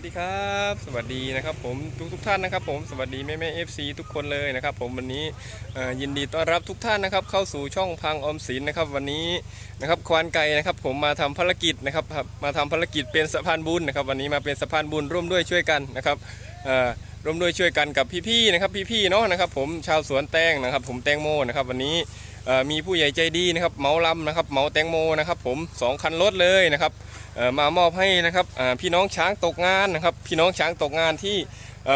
วัสดีครับ สวัสดีนะครับผมทุกทุกท่านนะครับผมสวัสดีแม่แม่เอฟซีทุกคนเลยนะครับผมวันนี้ยินดีต้อนรับทุกท่านนะครับเข้าสู่ช่องพังออมสินนะครับวันนี้นะครับควานไก่นะครับผมมาทำภารกิจนะครับมาทำภารกิจเป็นสะพานบุญนะครับวันนี้มาเป็นสะพานบุญร่วมด้วยช่วยกันนะครับร่วมด้วยช่วยกันกับพี่ๆนะครับพี่ๆเนาะนะครับผมชาวสวนแตงนะครับผมแตงโมนะครับวันนี้ มีผู้ใหญ่ใจดีนะครับเหมาลำนะครับเหมาแตงโมนะครับผมสองคันรถเลยนะครับมามอบให้นะครับพี่น้องช้างตกงานนะครับ พี่น้องช้างตกงานที่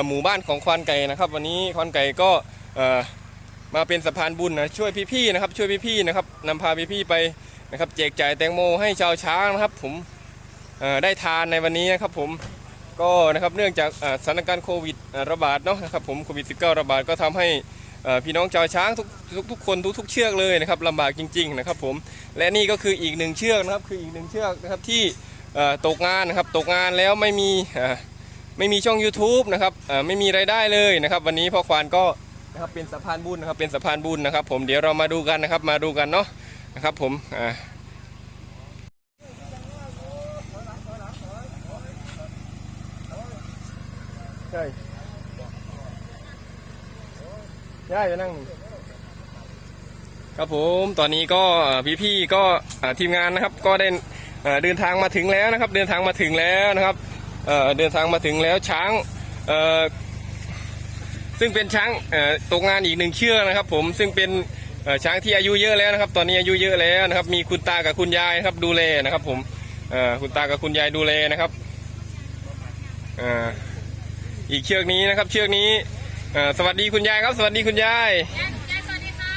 หมู่บ้านของควานไก่นะครับ วันนี้ควานไก่ก็มาเป็นสะพานบุญนะช่วยพี่ๆนะครับ ช่วยพี่ๆนะครับนำพาพี่ๆไปนะครับแจกจ่ายแตงโมให้ชาวช้างนะครับผมได้ทานในวันนี้นะครับผมก็นะครับเนื่องจากสถานการณ์โควิดระบาดเนาะนะครับผมโควิด -19 ระบาดก็ทำให้ พี่น้องชาวช้างทุกทุกทุกคนทุกทุกเชือกเลยนะครับลำบากจริงๆนะครับผมและนี่ก็คืออีกหนึ่งเชือกนะครับคืออีกหนึ่งเชือกนะครับที่ตกงานนะครับตกงานแล้วไม่มีไม่มีช่อง YouTube นะครับไม่มีรายได้เลยนะครับ วันนี้พ่อควานก็นะครับเป็นสะพานบุญนะครับเป็นสะพานบุญนะครับ ผมเดี๋ยวเรามาดูกันนะครับมาดูกันเนาะนะครับผมอ่าใช่ ย่าจะนั่ง ครับผมตอนนี้ก็เอ่พี่ก็ทีมงานนะครับ ก็ได้เดินทางมาถึงแล้วนะครับ เดินทางมาถึงแล้วนะครับเดินทางมาถึงแล้วช้างซึ่งเป็นช้างตกงานอีกหนึ่งเชือกนะครับ ผมซึ่งเป็นช้างที่อายุเยอะแล้วนะครับ ตอนนี้อายุเยอะแล้วนะครับ มีคุณตากับคุณยายครับดูแลนะครับ ผมคุณตากับคุณยายดูแลนะครับอีกเชือกนี้นะครับ เชือกนี้ อ่อสวัสดีคุณยายครับ สวัสดีคุณยายยายยายสวัสดีค่ะ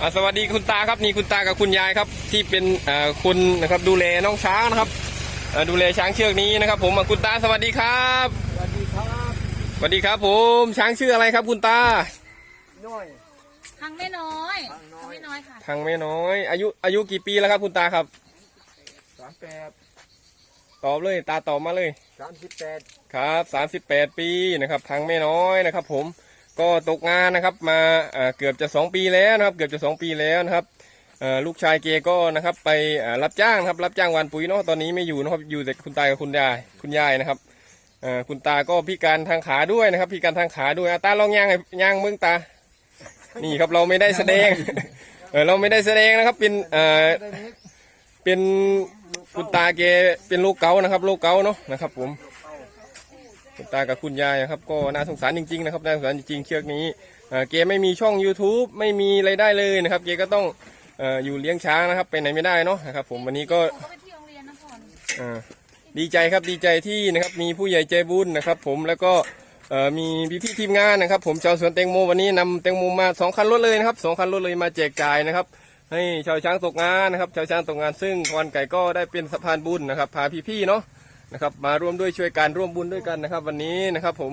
อ่าสวัสดีคุณตาครับนี่คุณตากับคุณยายครับ ที่เป็นเอ่อคุณนะครับดูแลน้องช้างนะครับเอ่อดูแลช้างเชือกนี้นะครับ ผมอะคุณตาสวัสดีครับสวัสดีครับสวัสดีครับ ผมช้างชื่ออะไรครับ คุณตาน้อยทางไม่น้อยทางน้อยไม่น้อยค่ะทางแม่น้อย อายุอายุกี่ปีแล้วครับ คุณตาครับสามแปดตอบเลย ตาตอบมาเลย สามสิบแปดครับสามสิบแปดปีนะครับทางแม่น้อยนะครับ ผมก็ตกงานนะครับมาเอ่อเกือบจะสองปีแล้วนะครับ เกือบจะสองปีแล้วนะครับเอ่อลูกชายเกก็นะครับไปเอ่อรับจ้างนะครับรับจ้างหวานปุ๋ยเนาะตอนนี้ไม่อยู่นะครับอยู่แต่คุณตากับคุณยายคุณยายนะครับเอ่อคุณตาก็พิการทางขาด้วยนะครับพิการทางขาด้วยอะตาลองย่างให้ย่างมึงตา นี่ครับเราไม่ได้แสดงเออเราไม่ได้แสดงนะครับเป็นเอ่อได้นี้เป็น คุณตาเกเป็นโรคเกาต์นะครับโรคเกาต์เนาะนะครับ ผมคุณตากับคุณยายนะครับ ก็น่าสงสารจริงๆนะครับน่าสงสารจริงๆเชือกนี้เกไม่มีช่อง YouTube ไม่มีไรายได้เลยนะครับเกก็ต้องออยู่เลี้ยงช้างนะครับไปไหนไม่ได้เนาะนะครับ ผมวันนี้ก็ดีใจครับดีใจที่นะครับมีผู้ใหญ่ใจบุญนะครับ ผมแล้วก็มีพี่พี่ๆทีมงานนะครับ ผมชาวสวนแตงโมวันนี้นำแตงโมมาสองคันรถเลยนะครับสองคันรถเลยมาแจกจ่ายนะครับ ให้ชาวช้างตกงานนะครับ ชาวช้างตกงานซึ่งควานไก่ก็ได้เป็นสะพานบุญนะครับ พาพี่ๆเนาะนะครับ มาร่วมด้วยช่วยกันร่วมบุญด้วยกันนะครับ วันนี้นะครับผม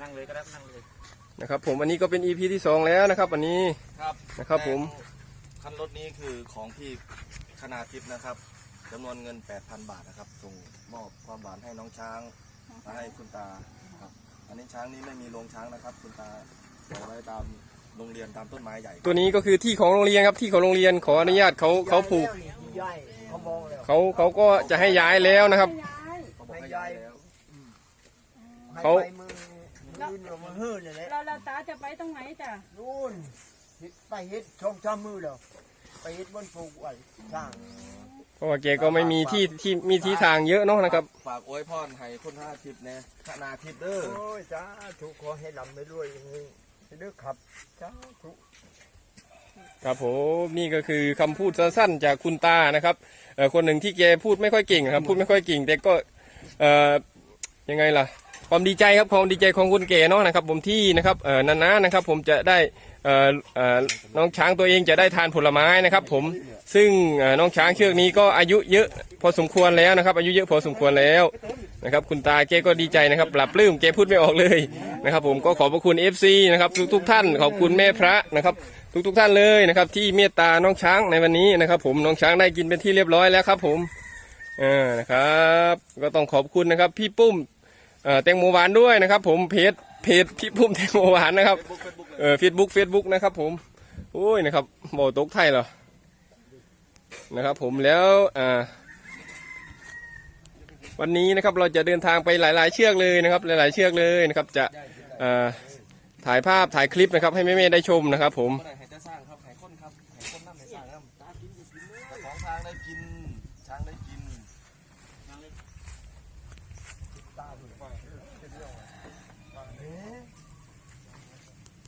นั่งเลยก็ได้นั่งเลยนะครับ ผมวันนี้ก็เป็น EP ที่สองแล้วนะครับวันนี้ครับนะครับผมคันรถนี้คือของพี่คณาทิพย์นะครับจำนวนเงิน 8,000 บาทนะครับ ส่งมอบความหวานให้น้องช้างมาให้คุณตาครับ อันนี้ช้างนี้ไม่มีโรงช้างนะครับ คุณตาปล่อยไว้ตาม โรงเรียนตามต้นไม้ใหญ่ตัวนี้ก็คือที่ของโรงเรียนครับที่ของโรงเรียนขออนุญาตเขาเขาผูกใหญ่เขามองแล้วเขาเขาก็จะให้ย้ายแล้วนะครับ เขาบอกให้ย้ายแล้วเขา ให้ไปมือมือเรามาเฮือนเลยแหละเราเราตาจะไปตรงไหนจ้ะนู่นเฮ็ดไปเฮ็ดชมชามมือแล้วไปเฮ็ดบนปลูกไว้สร้างเพราะว่าแกก็ไม่มีที่ที่มีที่ทางเยอะเนาะนะครับ ฝากอวยพรให้คุณคณาทิพย์เนี่ยคณาทิพย์เด้อโอ้ยจ้าถูกขอให้ลำไปด้วยอย่างนี้ เด้อครับจ้าถูกครับผมนี่ก็คือคำพูดสั้นๆจากคุณตานะครับเอ่อคนหนึ่งที่แกพูดไม่ค่อยเก่งครับ พูดไม่ค่อยเก่ง แต่ก็เอ่อยังไงล่ะ ความดีใจครับความดีใจของคุณเก๋เนาะนะครับ ผมที่นะครับเอ่อนานๆนะครับ ผมจะได้เอ่อเอ่อน้องช้างตัวเองจะได้ทานผลไม้นะครับ ผมซึ่งเอ่อน้องช้างเชือกนี้ก็อายุเยอะพอสมควรแล้วนะครับ อายุเยอะพอสมควรแล้ว นะครับคุณตาแกก็ดีใจนะครับปรับปลื้มแกพูดไม่ออกเลยนะครับ ผมก็ขอบพระคุณ FC นะครับทุกๆท่านขอบคุณแม่พระนะครับ ทุกทุกๆท่านเลยนะครับ ที่เมตตาน้องช้างในวันนี้นะครับ ผมน้องช้างได้กินเป็นที่เรียบร้อยแล้วครับ ผมเออนะครับ ก็ต้องขอบคุณนะครับ พี่ปุ้มเอ่อแตงโมหวานด้วยนะครับ ผมเพจเพจพี่ปุ้มแตงโมหวานนะครับเออเฟซบุ๊กเฟซบุ๊กนะครับ ผมโอ้ยนะครับโบตกไทยเหรอนะครับ ผมแล้วอ่า วันนี้นะครับเราจะเดินทางไปหลาย ๆ เชือกเลยนะครับ หลาย ๆ เชือกเลยนะครับจะเอ่อถ่ายภาพถ่ายคลิปนะครับ ให้แม่ๆได้ชมนะครับ ผมเมื่อไหร่ให้จะสร้างครับให้คนครับให้คนนั่นให้สร้างครับเจ้าของทางได้กินช้างได้กิน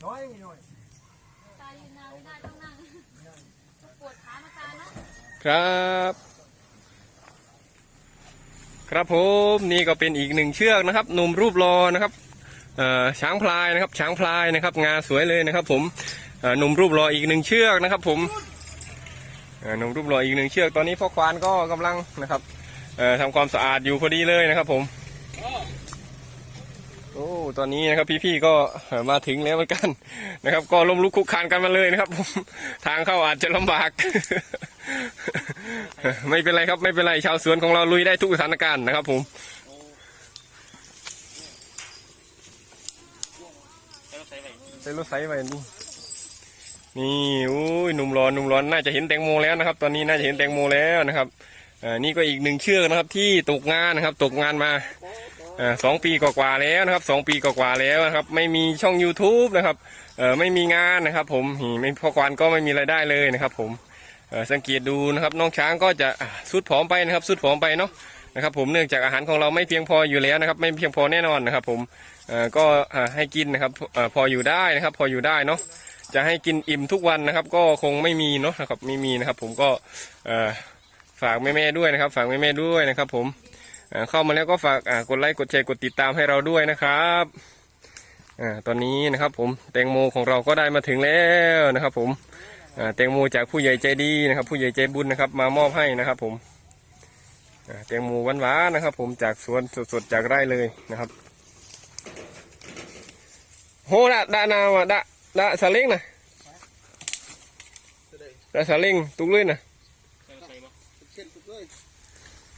น้อยหน่อยตายืนนานไม่ได้ต้องนั่งปวดขามาตาเนาะครับ ครับผมนี่ก็เป็นอีกหนึ่งเชือกนะครับหนุ่มรูปรอนะครับช้างพลายนะครับ ช้างพลายนะครับ งาสวยเลยนะครับ ผมหนุ่มรูปรออีกหนึ่งเชือกนะครับ ผมหนุ่มรูปรออีกหนึ่งเชือกตอนนี้พ่อควานก็กำลังนะครับเอ่อทำความสะอาดอยู่พอดีเลยนะครับ ผมโอ้ตอนนี้นะครับพี่ๆก็มาถึงแล้วเหมือนกันนะครับ ก็ล้มลุกคุกคานกันมาเลยนะครับ ผมทางเข้าอาจจะลำบาก ไม่เป็นไรครับไม่เป็นไรชาวสวนของเราลุยได้ทุกสถานการณ์นะครับผมใส่รถไซไปนี่นี่อุ้ยหนุ่มร้อนหนุ่มร้อนน่าจะเห็นแตงโมแล้วนะครับ ตอนนี้น่าจะเห็นแตงโมแล้วนะครับอ่านี่ก็อีกหนึ่งเชือกนะครับ ที่ตกงานนะครับ ตกงานมาอ่าสองปีกว่าๆแล้วนะครับสองปีกว่าๆแล้วนะครับ ไม่มีช่อง YouTube นะครับเออไม่มีงานนะครับ ผมนี่ไม่พ่อควานก็ไม่มีรายได้เลยนะครับ ผมเอ่อ สังเกตดูนะครับน้องช้างก็จะสุดผอมไปนะครับสุดผอมไปเนาะนะครับผมเนื่องจากอาหารของเราไม่เพียงพออยู่แล้วนะครับ ไม่เพียงพอแน่นอนนะครับ ผมก็ให้กินนะครับพออยู่ได้นะครับ พออยู่ได้เนาะจะให้กินอิ่มทุกวันนะครับ ก็คงไม่มีเนาะนะครับไม่มีนะครับ ผมก็ฝากแม่ๆด้วยนะครับ ฝากแม่ๆด้วยนะครับ ผมเข้ามาแล้วก็ฝากกดไลค์กดแชร์กดติดตามให้เราด้วยนะครับตอนนี้นะครับ ผมแตงโมของเราก็ได้มาถึงแล้วนะครับ ผม แตงโมจากผู้ใหญ่ใจดีนะครับ ผู้ใหญ่ใจบุญนะครับ มามอบให้นะครับ ผมแตงโมหวานๆนะครับ ผมจากสวนสดๆจากไร่เลยนะครับโหดะดานาวะดะดะสาเล้งนะดะสาเล้งตุกเลยนะ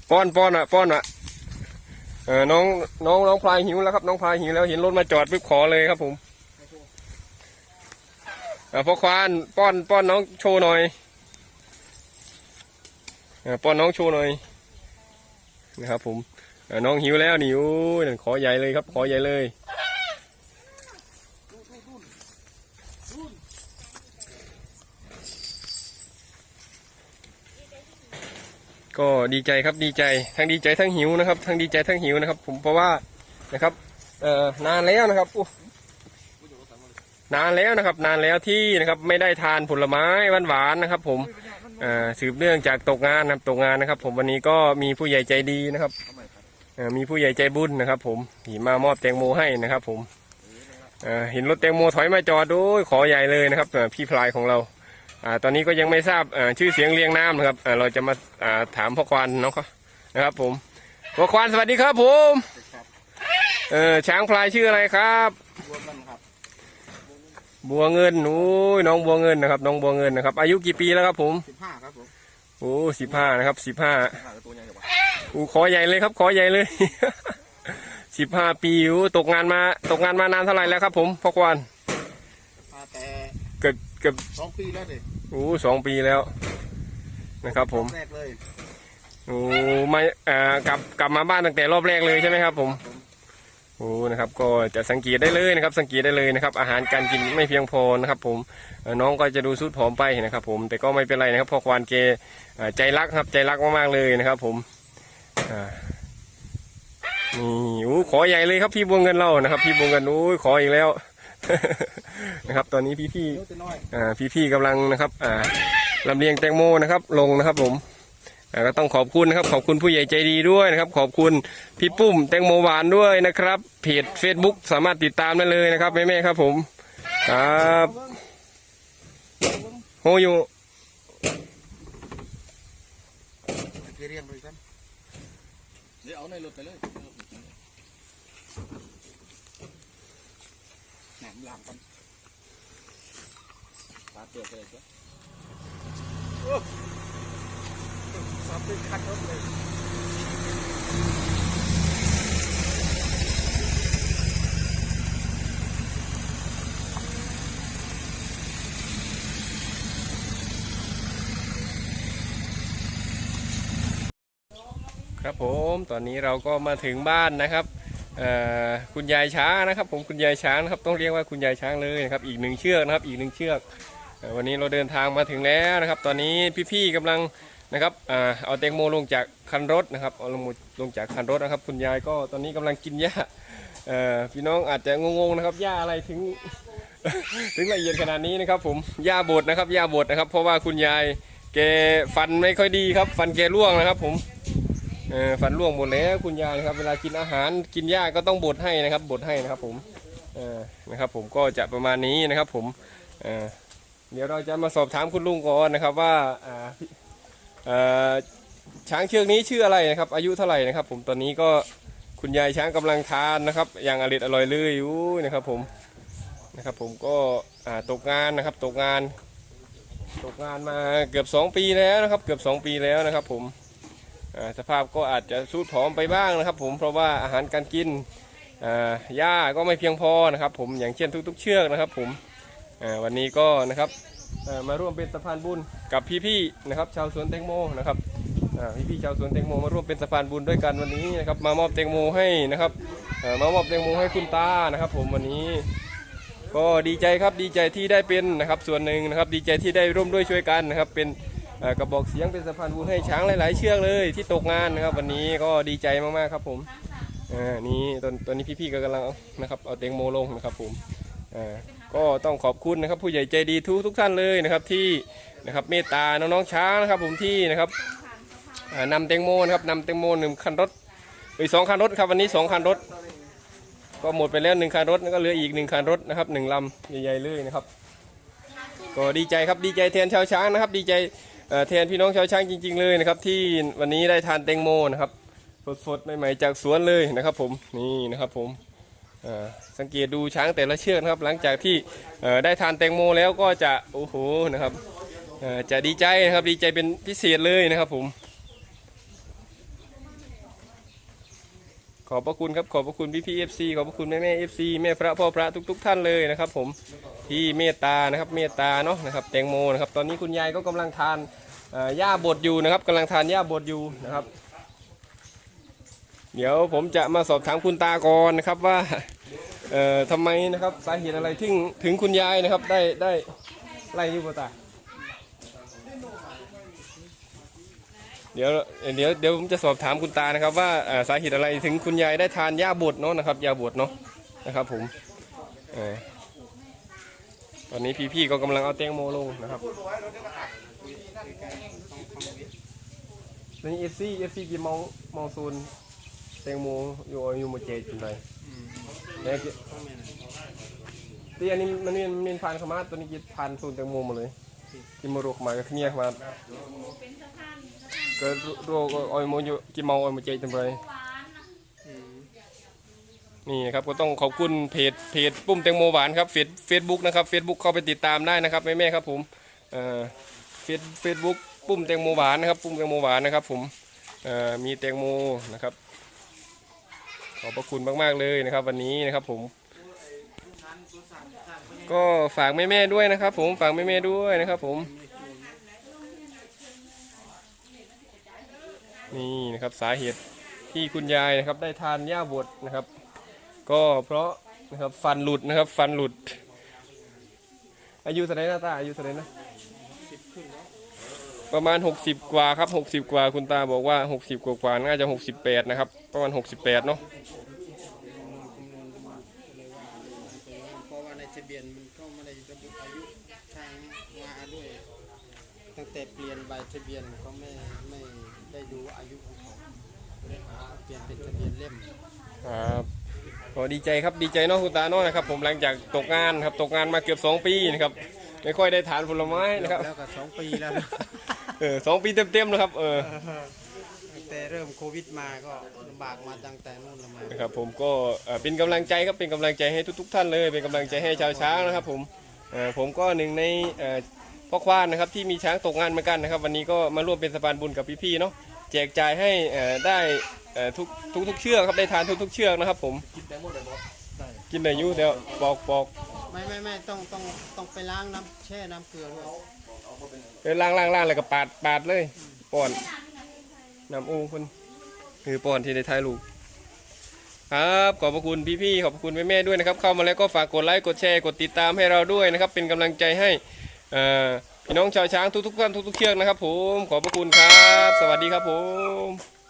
ป้อนป้อนอะป้อนอะเออน้องน้องน้องพลายหิวแล้วครับ น้องพลายหิวแล้วเห็นรถมาจอดปุ๊บขอเลยครับผม อ่าพ่อควานป้อนป้อนน้องโชว์หน่อยอ่าป้อนน้องโชว์หน่อยนะครับผมอ่าน้องหิวแล้วนี่โอ้ยขอใหญ่เลยครับ ขอใหญ่เลยก็ดีใจครับดีใจทั้งดีใจทั้งหิวนะครับทั้งดีใจทั้งหิวนะครับ ผมเพราะว่านะครับเอ่อนานแล้วนะครับอู้ นานแล้วนะครับ นานแล้วที่นะครับไม่ได้ทานผลไม้หวานๆนะครับ ผมสืบเนื่องจากตกงานนะครับตกงานนะครับ ผมวันนี้ก็มีผู้ใหญ่ใจดีนะครับมีผู้ใหญ่ใจบุญนะครับ ผมที่มามอบแตงโมให้นะครับ ผมเห็นรถแตงโมถอยมาจอดโอ้ยขอใหญ่เลยนะครับพี่พลายของเราอตอนนี้ก็ยังไม่ทราบชื่อเสียงเรียงนามนะครับเราจะมาถามพ่อควานเนานะครับ ผมพ่อควานสวัสดีครับผมเออช้างพลายชื่ออะไรครับรวมันครับ บัวเงินโอ้ยน้องบัวเงินนะครับ น้องบัวเงินนะครับ อายุกี่ปีแล้วครับผมสิบห้าครับผมโอ้สิบห้านะครับสิบห้าสิบห้าตัวใหญ่กว่าโอ้ขอใหญ่เลยครับ ขอใหญ่เลยสิบห้าปีโอ้ตกงานมาตกงานมานานเท่าไหร่แล้วครับ ผมพ่อควานมาแต่เกือบเกือบสองปีแล้วเด็กโอ้สองปีแล้วนะครับ ผมแรกเลยโอ้ไม่อ่ากลับกลับมาบ้านตั้งแต่รอบแรกเลยใช่ไหมครับ ผม โอ้นะครับก็จะสังเกตได้เลยนะครับ สังเกตได้เลยนะครับ อาหารการกินไม่เพียงพอนะครับ ผมน้องก็จะดูสุดผอมไปนะครับ ผมแต่ก็ไม่เป็นไรนะครับพ่อควานเกใจรักครับใจรักมากๆเลยนะครับ ผมนี่โอ้ขอใหญ่เลยครับพี่บัวเงินเรานะครับ พี่บัวเงินโอ้ยขออีกแล้วนะครับ ตอนนี้พี่ๆเล็กน้อยอ่พี่กำลังนะครับลำเลียงแตงโมนะครับ ลงนะครับ ผม ก็ต้องขอบคุณนะครับขอบคุณผู้ใหญ่ใจดีด้วยนะครับ ขอบคุณพี่ปุ้มแตงโมหวานด้วยนะครับ เพจ Facebook สามารถติดตามได้เลยนะครับแม่ๆครับผมครับโฮอยู่เรียงเลยกันเดี๋ยวเอาในรถไปเลยหนามลามกันปาเปลือกเลยจ้ะ มาเป็นคันรถเลยครับผมตอนนี้เราก็มาถึงบ้านนะครับคุณยายช้างนะครับ ผมคุณยายช้างนะครับต้องเรียกว่าคุณยายช้างเลยนะครับอีกหนึ่งเชือกนะครับอีกหนึ่งเชือกวันนี้เราเดินทางมาถึงแล้วนะครับ ตอนนี้พี่ๆกำลัง นะครับอเอาแตงโมลงจากคันรถนะครับเอาลงลงจากคันรถนะครับ คุณยายก็ตอนนี้กำลังกินหญ้าพี่น้องอาจจะงงๆนะครับหญ้าอะไรถึง ถึงละเอียดขนาดนี้นะครับ ผมหญ้าบดนะครับหญ้าบดนะครับ เพราะว่าคุณยายแกฟันไม่ค่อยดีครับ ฟันแกร่วงนะครับ ผมฟันร่วงหมดแล้วคุณยายนะครับ เวลากินอาหารกินหญ้าก็ต้องบดให้นะครับบดให้นะครับ ผมนะครับ ผมก็จะประมาณนี้นะครับ ผมเดี๋ยวเราจะมาสอบถามคุณลุงก่อนนะครับว่า ช้างเชือกนี้ชื่ออะไรนะครับ อายุเท่าไหร่นะครับ ผมตอนนี้ก็คุณยายช้างกำลังทานนะครับ อย่างอร่อยอร่อยเลยอยู่นะครับ ผมนะครับ ผมก็ตกงานนะครับตกงานตกงานมาเกือบ 2 ปีแล้วนะครับ เกือบ 2 ปีแล้วนะครับ ผมสภาพก็อาจจะสูดผอมไปบ้างนะครับ ผมเพราะว่าอาหารการกินหญ้าก็ไม่เพียงพอนะครับ ผมอย่างเช่นทุก ๆ เชือกนะครับ ผมวันนี้ก็นะครับ เอ่อมาร่วมเป็นสะพานบุญกับพี่ๆนะครับชาวสวนแตงโมนะครับอ่าพี่ๆชาวสวนแตงโมมาร่วมเป็นสะพานบุญด้วยกันวันนี้นะครับมามอบแตงโมให้นะครับเอ่อมามอบแตงโมให้คุณตานะครับ ผมวันนี้ ก็ดีใจครับดีใจที่ได้เป็นนะครับส่วนหนึ่งนะครับดีใจที่ได้ร่วมด้วยช่วยกันนะครับเป็นเอ่อกระบอกเสียงเป็นสะพานบุญให้ช้างหลายๆ เชือกเลยที่ตกงานนะครับ วันนี้ก็ดีใจมากๆครับผมอ่านี่ตอนตอนนี้พี่ๆก็กำลังเอานะครับเอาเตงโมลงนะครับผมอ่า ก็ต้องขอบคุณนะครับผู้ใหญ่ใจดีทุกทุกท่านเลยนะครับที่นะครับเมตตาน้องๆช้างนะครับ ผมที่นะครับอ่านำแตงโมนะครับนำแตงโมหนึ่งคันรถอีกสองคันรถครับวันนี้สองคันรถ ก็หมดไปแล้วหนึ่งคันรถแล้วก็เหลืออีกหนึ่งคันรถนะครับหนึ่งลำใหญ่ๆเลยนะครับ ก็ดีใจครับดีใจแทนชาวช้างนะครับ ดีใจแทนพี่น้องชาวช้างจริง ๆ เลยนะครับ ที่วันนี้ได้ทานแตงโมนะครับสดๆใหม่ๆจากสวนเลยนะครับ ผมนี่นะครับผม สังเกตดูช้างแต่ละเชือกนะครับ หลังจากที่ได้ทานแตงโมแล้วก็จะโอ้โหนะครับจะดีใจนะครับดีใจเป็นพิเศษเลยนะครับผม ขอบพระคุณครับขอบพระคุณพี่พี่เอฟซีขอบพระคุณแม่แม่เอฟซีแม่พระพ่อพระทุกๆท่านเลยนะครับ ผมที่เมตตานะครับเมตตาเนาะนะครับแตงโมนะครับตอนนี้คุณยายก็กำลังทานเอ่อย่าบดอยู่นะครับกำลังทานย่าบดอยู่นะครับ เดี๋ยวผมจะมาสอบถามคุณตาก่อนนะครับว่าเอ่อทำไมนะครับสาเหตุอะไรถึงถึงคุณยายนะครับได้ได้ไล่ยู่ป่ตาเดี๋ยวเดี๋ยวเดี๋ยวผมจะสอบถามคุณตานะครับว่าเอ่อสาเหตุอะไรถึงคุณยายได้ทานยาบดเนาะนะครับยาบดเนาะนะครับผมเอ่อตอนนี้พี่ๆก็กำลังเอาแตงโมลงนะครับนี่เอฟซีเอฟซีกี่มองมองซูน แตงโมอยู่อยู่หมดเจจุดไหนเนี่ยที่อันนี้มันมีมันมีผ่านเข้ามาตัวนี้กินผ่านซูนแตงโมหมดเลยกินมารุกมาก็เนียเข้ามาก็รัวออยโมอยู่กี่มองออยหมดเจจุดไหนหวานนะนี่นะครับก็ต้องขอบคุณเพจเพจปุ้มแตงโมหวานครับเฟซเฟซบุ๊กนะครับเฟซบุ๊กเข้าไปติดตามได้นะครับแม่แม่ๆครับผมเอ่อเฟซเฟซบุ๊กปุ้มแตงโมหวานนะครับ ปุ้มแตงโมหวานนะครับผมเอ่อมีแตงโมนะครับ ขอบพระคุณมากๆเลยนะครับ วันนี้นะครับผม ก็ฝากแม่แม่ๆด้วยนะครับ ผมฝากแม่แม่ๆด้วยนะครับ ผม นี่นะครับสาเหตุที่คุณยายนะครับ ได้ทานหญ้าบดนะครับ ก็เพราะนะครับฟันหลุดนะครับ ฟันหลุด อายุเท่าไหรนะตาอายุเท่าไหรนะ ประมาณ 60 กว่าครับ 60 กว่าคุณตาบอกว่า 60 กว่ากว่าน่าจะ 68 นะครับ ประมาณ 68 เนาะเพราะว่าในทะเบียนมันก็ไม่ได้ระบุอายุทางมาด้วย ตั้งแต่เปลี่ยนใบทะเบียนก็ไม่ไม่ได้ดูอายุของเขาเลยหาเปลี่ยนเป็นทะเบียนเล่มครับก็ดีใจครับดีใจเนาะคุณตาเนาะนะครับ ผมหลังจากตกงานครับตกงานมาเกือบ 2 ปีนะครับไม่ค่อยได้ทานผลไม้นะครับแล้วก็สองปีแล้วนะ เออสองปีเต็มๆนะครับ เออตั้งแต่เริ่มโควิดมาก็ลำบากมาตั้งแต่นู่นละมานะครับ ผมก็เอ่อเป็นกำลังใจครับเป็นกำลังใจให้ทุก ๆ ท่านเลย เป็นกำลังใจให้ชาวช้างนะครับ ผมเอ่อผมก็หนึ่งในเอ่อพ่อควานนะครับที่มีช้างตกงานเหมือนกันนะครับ วันนี้ก็มาร่วมเป็นสะพานบุญกับพี่ๆเนาะแจกจ่ายให้เอ่อได้เอ่อทุกทุกทุกเชือกครับได้ทานทุกทุกเชือกนะครับ ผมกินแตงโมได้บ่กินได้อยุ่เดี๋ยวปอกปอก ไม่ไม่ไม่ต้องต้องต้องไปล้างน้ำแช่น้ำเกลือด้วยเออล่างล่างล่างแล้วก็ปาดปาดเลยป้อนน้ำอูคุณคือปอนที่ได้ถ่ายรูปครับขอบพระคุณพี่ๆขอบพระคุณแม่ๆด้วยนะครับ เข้ามาแล้วก็ฝากกดไลค์กดแชร์กดติดตามให้เราด้วยนะครับ เป็นกำลังใจให้เอ่อพี่น้องชาวช้างทุกๆท่านทุกๆเชือกนะครับ ผมขอบพระคุณครับ สวัสดีครับผม